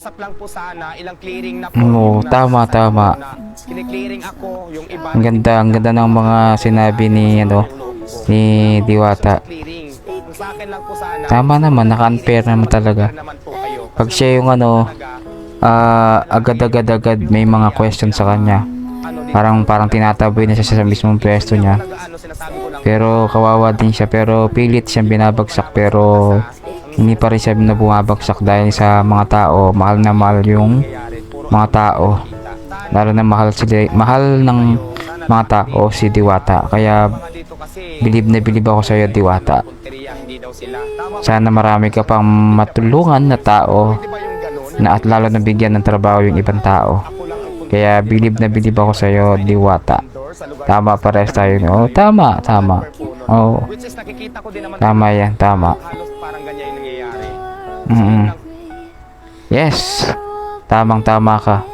Sak lang po sana, ilang clearing na po. Oo, yung tama, tama. Kine-clearing ako, yung iba. Ang ganda, ang ganda ng mga sinabi ni ano ni Diwata. Tama naman, naka-unfair naman talaga. Pag siya yung ano, ah, agad-agad-agad may mga question sa kanya. Ano Parang parang tinataboy na siya sa mismong pwesto niya. ano. Pero kawawa din siya pero pilit siyang binabagsak pero hindi pa siya na bumabagsak dahil sa mga tao, mahal na mahal yung mga tao. Lalo na mahal sila, mahal ng mga tao si Diwata. Kaya bilib na bilib ako sa iyo Diwata. Sana marami ka pang matulungan na tao na at lalo na bigyan ng trabaho yung ibang tao. Kaya bilib na bilib ako sa iyo Diwata. Tama pares tayo. Oh, tama, tama. Oo. Which is nakikita ko din naman. Tama yan, tama. Halos parang ganyan yung nangyayari. Mm Yes. Tamang tama ka.